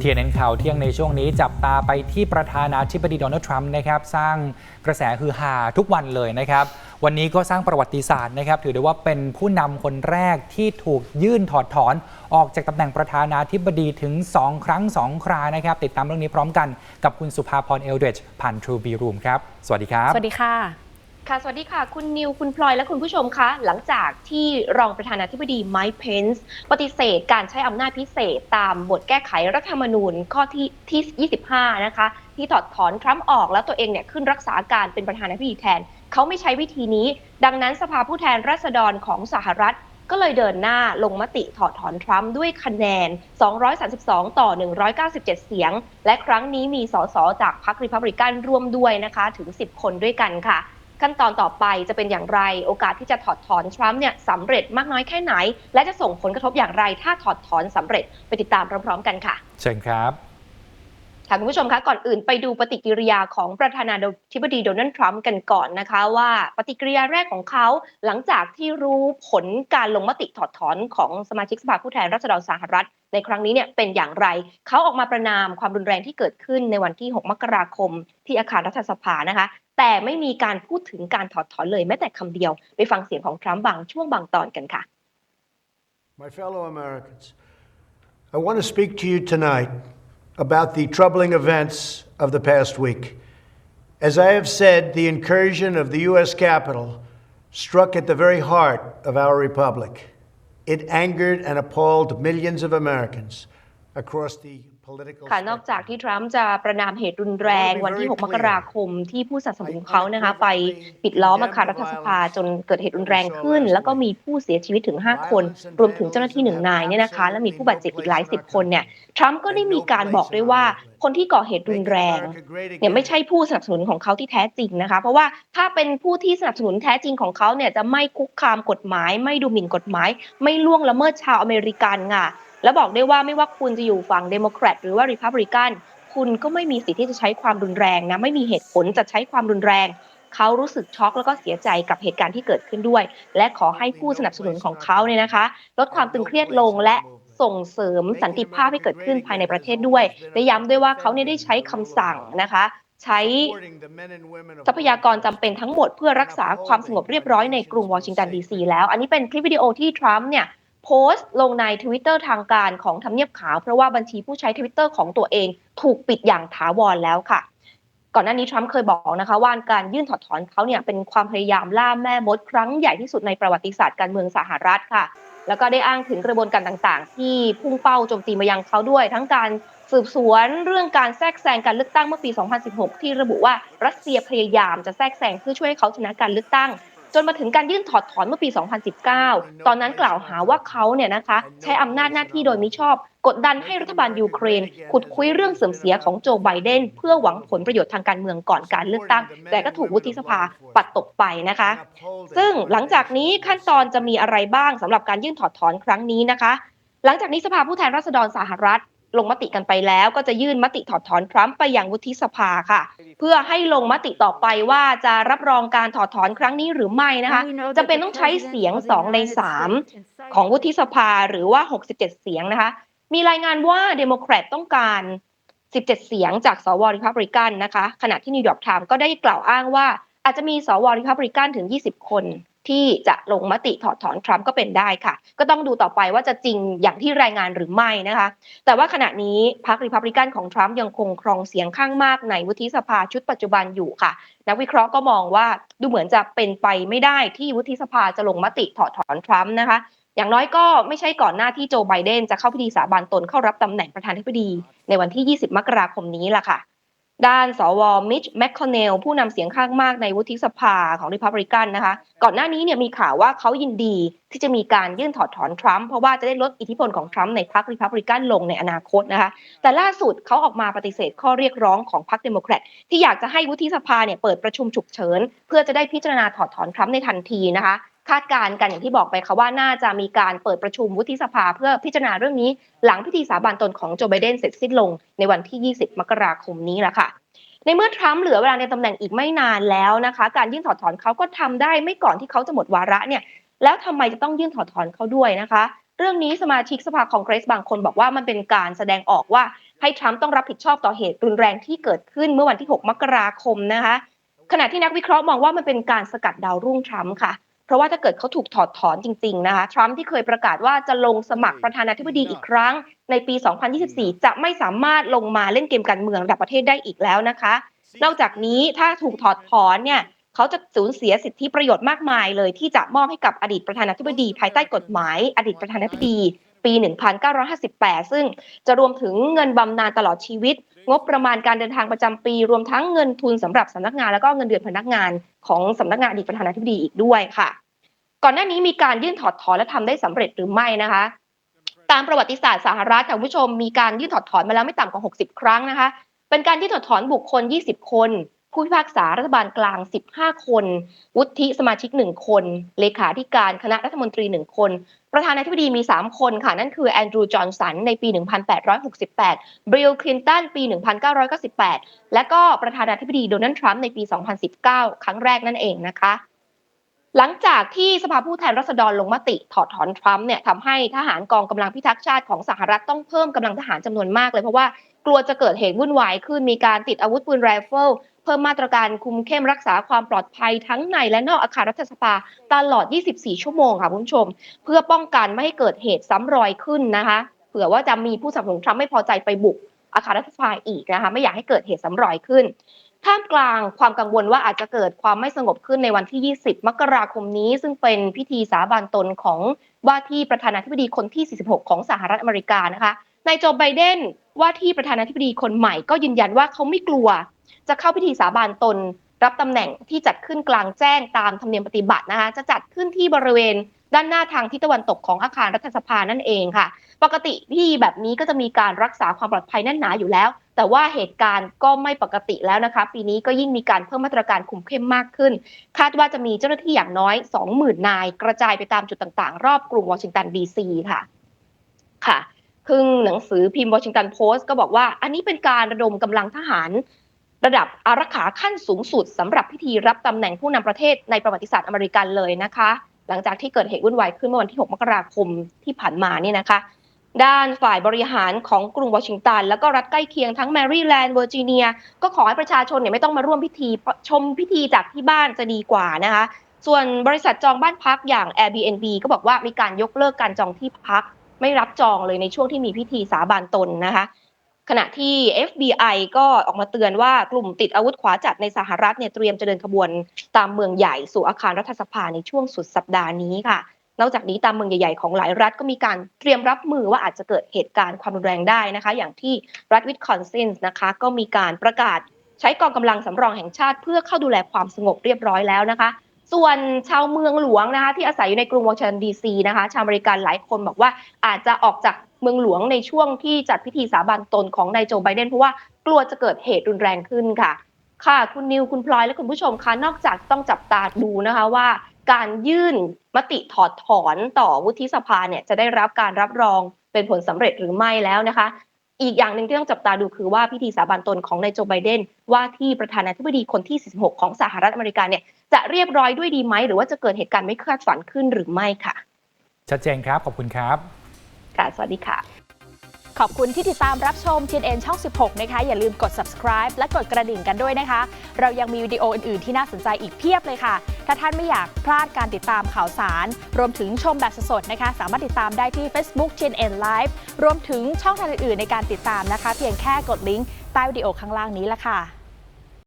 เทียนเน้นข่าวเที่ยงในช่วงนี้จับตาไปที่ประธานาธิบดีโดนัลด์ทรัมป์นะครับสร้างกระแสฮือฮาทุกวันเลยนะครับ วันนี้ก็สร้างประวัติศาสตร์นะครับ ถือได้ว่าเป็นผู้นำคนแรกที่ถูกยื่นถอดถอน ออกจากตำแหน่งประธานาธิบดีถึง 2 ครั้ง 2 ครานะครับ ติดตามเรื่องนี้พร้อมกันกับคุณสุภาพรเอลเดรจผ่าน True B Room ครับ สวัสดีครับ สวัสดีค่ะ ค่ะ สวัสดีค่ะ คุณนิว คุณพลอย และคุณผู้ชมคะ หลังจากที่รองประธานาธิบดีไมค์เพนส์ปฏิเสธการใช้อำนาจพิเศษตามบทแก้ไขรัฐธรรมนูญข้อที่ที่ 25 นะคะ ที่ถอดถอนทรัมป์ออกแล้วตัวเองเนี่ยขึ้นรักษาการเป็นประธานาธิบดีแทน เขาไม่ใช้วิธีนี้ ดังนั้นสภาผู้แทนราษฎรของสหรัฐก็เลยเดินหน้าลงมติถอดถอนทรัมป์ด้วยคะแนน 232 ต่อ 197 เสียง และครั้งนี้มีสสจากพรรคริพับลิกันร่วมด้วยนะคะ ถึง 10 คนด้วยกันค่ะ ขั้นตอนต่อไปจะเป็นอย่างไรโอกาสที่จะถอดถอนทรัมป์เนี่ยสำเร็จมากน้อยแค่ไหน และจะส่งผลกระทบอย่างไร ถ้าถอดถอนสำเร็จไปติดตามพร้อมๆ กันค่ะ เชิญครับ ค่ะคุณผู้ชมคะก่อนอื่นไปดูปฏิกิริยาของประธานาธิบดีโดนัลด์ทรัมป์กันก่อนนะคะ ว่าปฏิกิริยาแรกของเขาหลังจากที่รู้ผลการลงมติถอดถอนของสมาชิกสภาผู้แทนราษฎรสหรัฐ ในครั้งนี้เนี่ยเป็นอย่างไร เขาออกมาประนามความรุนแรงที่เกิดขึ้นในวันที่ 6 มกราคม ที่อาคารรัฐสภานะคะ แต่ไม่มีการพูดถึงการถอดถอนเลยแม้แต่คำเดียว ไปฟังเสียงของทรัมป์บางช่วงบางตอนกันค่ะ My fellow Americans, I want to speak to you tonight about the troubling events of the past week. As I have said, the incursion of the U.S. Capitol struck at the very heart of our republic. It angered and appalled millions of Americans across the ค่ะ นอกจากที่ทรัมป์จะประนามเหตุรุนแรงวันที่ 6 มกราคมที่ผู้สนับสนุนของเขานะคะไปปิดล้อมอาคารรัฐสภาจนเกิดเหตุรุนแรงขึ้น แล้วก็มีผู้เสียชีวิตถึง 5 คน รวมถึงเจ้าหน้าที่หนึ่งนายเนี่ยนะคะ และมีผู้บาดเจ็บอีกหลายสิบคนเนี่ยทรัมป์ก็ได้มีการบอกด้วยว่าคนที่ก่อเหตุรุนแรงเนี่ยไม่ใช่ผู้สนับสนุนของเขาที่แท้จริงนะคะ เพราะว่าถ้าเป็นผู้ที่สนับสนุนแท้จริงของเขาเนี่ยจะไม่คุกคามกฎหมาย ไม่ดูหมิ่นกฎหมาย ไม่ล่วงละเมิดชาวอเมริกันค่ะ และบอกได้ว่าไม่ว่าคุณจะอยู่ฝั่งเดโมแครตหรือว่าริพับลิกันคุณก็ไม่มีสิทธิ์ที่จะใช้ความรุนแรงนะไม่มีเหตุผลจะใช้ความรุนแรง เขารู้สึกช็อกแล้วก็เสียใจกับเหตุการณ์ที่เกิดขึ้นด้วย และขอให้ผู้สนับสนุนของเขาเนี่ยนะคะ ลดความตึงเครียดลงและส่งเสริมสันติภาพให้เกิดขึ้นภายในประเทศด้วยและย้ำด้วยว่าเขาเนี่ยได้ใช้คำสั่งนะคะ ใช้ทรัพยากรจำเป็นทั้งหมดเพื่อรักษาความสงบเรียบร้อยในกรุงวอชิงตันดีซีแล้ว อันนี้เป็นคลิปวิดีโอที่ทรัมป์เนี่ย โพสต์ลงใน Twitter ทางการของทำเนียบขาว เพราะว่าบัญชีผู้ใช้ Twitter ของตัวเองถูกปิดอย่างถาวรแล้วค่ะ ก่อนหน้านี้ทรัมป์เคยบอกนะคะว่าการยื่นถอดถอนเขาเนี่ยเป็นความพยายามล่าแม่มดครั้งใหญ่ที่สุดในประวัติศาสตร์การเมืองสหรัฐค่ะ แล้วก็ได้อ้างถึงกระบวนการต่างๆ ที่พุ่งเป้าโจมตีมายังเขาด้วย ทั้งการสืบสวนเรื่องการแทรกแซงการเลือกตั้งเมื่อปี 2016 ที่ระบุว่ารัสเซียพยายามจะแทรกแซงเพื่อช่วยให้เขาชนะการเลือกตั้ง จนมาถึงการยื่นถอดถอนเมื่อปี 2019 ตอนนั้นกล่าวหาว่าเขาเนี่ยนะคะใช้อำนาจหน้าที่โดยมิชอบ กดดันให้รัฐบาลยูเครน ขุดคุยเรื่องเสื่อมเสียของโจไบเดน เพื่อหวังผลประโยชน์ทางการเมืองก่อนการเลือกตั้ง แต่ก็ถูกวุฒิสภาปัดตกไปนะคะ ซึ่งหลังจากนี้ขั้นตอนจะมีอะไรบ้างสำหรับการยื่นถอดถอนครั้งนี้นะคะ หลังจากนี้สภาผู้แทนราษฎรสหรัฐ ลงมติกันไปแล้วก็จะยื่นมติถอดถอนทรัมป์ไปยังวุฒิสภาค่ะ เพื่อให้ลงมติต่อไปว่าจะรับรองการถอดถอนครั้งนี้หรือไม่นะคะจะเป็นต้องใช้เสียง 2 ใน 3 ของวุฒิสภาหรือว่า 67 เสียงนะคะ มีรายงานว่าเดโมแครตต้องการ 17 เสียงจากสวริพับริกันนะคะ ขณะที่นิวยอร์กไทม์ก็ได้กล่าวอ้างว่า อาจจะมีสวริพับริกันถึง 20 คนที่จะลงมติถอดถอนทรัมป์ก็เป็นได้ค่ะ ก็ต้องดูต่อไปว่าจะจริงอย่างที่รายงานหรือไม่นะคะ แต่ว่าขณะนี้พรรคริพับลิกันของทรัมป์ยังคงครองเสียงข้างมากในวุฒิสภาชุดปัจจุบันอยู่ค่ะ นักวิเคราะห์ก็มองว่าดูเหมือนจะเป็นไปไม่ได้ที่วุฒิสภาจะลงมติถอดถอนทรัมป์นะคะ อย่างน้อยก็ไม่ใช่ก่อนหน้าที่โจไบเดนจะเข้าพิธีสาบานตนเข้ารับตำแหน่งประธานาธิบดี ในวันที่ 20 มกราคมนี้ล่ะค่ะ ด้านสวมิชแมคคอนเนลผู้นำเสียงข้างมากในวุฒิสภาของริพับลิกันนะคะ ก่อนหน้านี้เนี่ยมีข่าวว่าเขายินดีที่จะมีการยื่นถอดถอนทรัมป์เพราะว่าจะได้ลดอิทธิพลของทรัมป์ในพรรคริพับลิกันลงในอนาคตนะคะ แต่ล่าสุดเขาออกมาปฏิเสธข้อเรียกร้องของพรรคเดโมแครตที่อยากจะให้วุฒิสภาเนี่ยเปิดประชุมฉุกเฉิน เพื่อจะได้พิจารณาถอดถอนทรัมป์ในทันทีนะคะ คาดการณ์กันอย่างที่บอกไปค่ะว่าน่าจะมีการเปิดประชุมวุฒิสภาเพื่อพิจารณาเรื่องนี้ หลังพิธีสาบานตนของโจไบเดนเสร็จสิ้นลงในวันที่ 20 มกราคมนี้แหละค่ะในเมื่อทรัมป์เหลือเวลาในตำแหน่งอีกไม่นานแล้วนะคะ การยื่นถอดถอนเขาก็ทำได้ไม่ก่อนที่เขาจะหมดวาระเนี่ย แล้วทำไมจะต้องยื่นถอดถอนเขาด้วยนะคะ เรื่องนี้สมาชิกสภาคองเกรสบางคนบอกว่ามันเป็นการแสดงออกว่าให้ทรัมป์ต้องรับผิดชอบต่อเหตุรุนแรงที่เกิดขึ้นเมื่อวันที่ 6 มกราคมนะคะ ขณะที่นักวิเคราะห์มองว่ามันเป็นการสกัดดาวรุ่งทรัมป์ค่ะ เพราะว่าถ้าเกิดเขาถูกถอดถอนจริงๆนะคะทรัมป์ที่เคยประกาศว่าจะลงสมัครประธานาธิบดีอีกครั้ง ในปี 2024 จะไม่สามารถลงมาเล่นเกมการเมืองระดับประเทศได้อีกแล้วนะคะ นอกจากนี้ถ้าถูกถอดถอนเนี่ยเขาจะสูญเสียสิทธิประโยชน์มากมายเลย ที่จะมอบให้กับอดีตประธานาธิบดี ภายใต้กฎหมาย อดีตประธานาธิบดี ปี 1958 ซึ่งจะรวมถึงเงินบำนาญตลอดชีวิต งบประมาณการเดินทางประจำปี รวมทั้งเงินทุนสำหรับสำนักงานแล้วก็เงินเดือนพนักงานของสำนักงานอดีตประธานาธิบดีอีกด้วยค่ะ ก่อนหน้านี้มีการยื่นถอดถอนและทำได้สำเร็จหรือไม่นะคะตามประวัติศาสตร์สหรัฐค่ะคุณผู้ชมมีการยื่นถอดถอนมาแล้วไม่ต่ำกว่า 60 ครั้งนะคะ เป็นการยื่นถอดถอนบุคคล 20 คน ผู้พิพากษารัฐบาลกลาง 15 คน วุฒิสมาชิก 1 คน เลขาธิการคณะรัฐมนตรี 1 คน ประธานาธิบดีมี 3 คนค่ะ นั่นคือแอนดรูว์จอห์นสันในปี 1868บริลคลินตันปี 1998 และก็ประธานาธิบดีโดนัลด์ทรัมป์ในปี 2019 ครั้งแรกนั่นเองนะคะหลังจากที่สภาผู้แทนราษฎรลงมติถอดถอนทรัมป์เนี่ยทำให้ทหารกองกำลังพิทักษ์ชาติของสหรัฐต้องเพิ่มกำลังทหารจำนวนมากเลยเพราะว่ากลัวจะเกิดเหตุวุ่นวายขึ้นมีการติดอาวุธปืนไรเฟิล พิ่มมาตรการคุมเข้มรักษาความปลอดภัยทั้งในและนอกอาคารรัฐสภาตลอด 24 ชั่วโมงค่ะคุณผู้ชม เพื่อป้องกันไม่ให้เกิดเหตุซ้ำรอยขึ้นนะคะ เผื่อว่าจะมีผู้สับสนุนทรัมป์ไม่พอใจไปบุกอาคารรัฐสภาอีกนะคะไม่อยากให้เกิดเหตุซ้ำรอยขึ้นท่ามกลางความกังวลว่าอาจจะเกิดความไม่สงบขึ้นในวันที่ 20 มกราคมนี้ ซึ่งเป็นพิธีสาบานตนของว่าที่ประธานาธิบดีคนที่ 46 ของสหรัฐอเมริกานะคะนายโจไบเดนว่าที่ประธานาธิบดีคนใหม่ก็ยืนยันว่าเขาไม่กลัว จะเข้าพิธีสาบานตนรับตำแหน่งที่จัดขึ้นกลางแจ้งตามธรรมเนียมปฏิบัตินะคะจะจัดขึ้นที่บริเวณด้านหน้าทางทิศตะวันตกของอาคารรัฐสภานั่นเองค่ะ ปกติพิธีแบบนี้ก็จะมีการรักษาความปลอดภัยแน่นหนาอยู่แล้ว แต่ว่าเหตุการณ์ก็ไม่ปกติแล้วนะคะ ปีนี้ก็ยิ่งมีการเพิ่มมาตรการคุมเข้มมากขึ้น คาดว่าจะมีเจ้าหน้าที่อย่างน้อย 20,000 นาย กระจายไปตามจุดต่างๆ รอบกรุงวอชิงตันดีซีค่ะ ค่ะคือหนังสือพิมพ์วอชิงตันโพสต์ก็บอกว่า อันนี้เป็นการระดมกำลังทหาร ระดับอารักขาขั้นสูงสุดสำหรับพิธีรับตำแหน่งผู้นำประเทศในประวัติศาสตร์อเมริกันเลยนะคะ หลังจากที่เกิดเหตุวุ่นวายขึ้นเมื่อวันที่ 6 มกราคมที่ผ่านมานี่นะคะ ด้านฝ่ายบริหารของกรุงวอชิงตัน แล้วก็รัฐใกล้เคียงทั้งแมริแลนด์เวอร์จิเนีย ก็ขอให้ประชาชนเนี่ยไม่ต้องมาร่วมพิธีชมพิธีจากที่บ้านจะดีกว่านะคะ ส่วนบริษัทจองบ้านพักอย่าง Airbnb ก็บอกว่ามีการยกเลิกการจองที่พัก ไม่รับจองเลยในช่วงที่มีพิธีสาบานตนนะคะ ขณะที่ FBI ก็ออกมาเตือนว่ากลุ่มติดอาวุธขวาจัดในสหรัฐเนี่ยเตรียมจะเดินขบวนตามเมืองใหญ่สู่อาคารรัฐสภาในช่วงสุดสัปดาห์นี้ค่ะ นอกจากนี้ตามเมืองใหญ่ ๆ ของหลายรัฐก็มีการเตรียมรับมือว่าอาจจะเกิดเหตุการณ์ความรุนแรงได้นะคะ อย่างที่รัฐวิสคอนซินนะคะ ก็มีการประกาศใช้กองกำลังสำรองแห่งชาติ เพื่อเข้าดูแลความสงบเรียบร้อยแล้วนะคะ ส่วนชาวเมืองหลวงนะคะที่อาศัยอยู่ในกรุงวอชิงตันดีซีนะคะ ชาวอเมริกันหลายคนบอกว่าอาจจะออกจาก เมืองหลวงในช่วงที่จัดพิธีสาบานตนของนายโจไบเดนเพราะว่ากลัวจะเกิดเหตุรุนแรงขึ้นค่ะ ค่ะคุณนิวคุณพลอยและคุณผู้ชมคะนอกจากต้องจับตาดูนะคะว่า การยื่นมติถอดถอนต่อวุฒิสภาเนี่ยจะได้รับการรับรองเป็นผลสำเร็จหรือไม่แล้วนะคะ อีกอย่างหนึ่งที่ต้องจับตาดูคือว่าพิธีสาบานตนของนายโจไบเดนว่าที่ประธานาธิบดีคนที่ 46 ของสหรัฐอเมริกาเนี่ยจะเรียบร้อยด้วยดีไหมหรือว่าจะเกิดเหตุการณ์ไม่คาดฝันขึ้นหรือไม่ค่ะ ชัดเจนครับขอบคุณครับ ค่ะ สวัสดีค่ะ ขอบคุณที่ติดตามรับชม TNN ช่อง 16 นะคะ อย่าลืมกด subscribe และกดกระดิ่งกันด้วยนะคะ เรายังมีวิดีโออื่น ๆ ที่น่าสนใจอีกเพียบเลยค่ะ ถ้าท่านไม่อยากพลาดการติดตามข่าวสาร รวมถึงชมแบบสดๆนะคะ สามารถติดตามได้ที่ Facebook TNN Live รวมถึงช่องทางอื่นๆในการติดตามนะคะ เพียงแค่กดลิงก์ใต้วิดีโอข้างล่างนี้ละค่ะ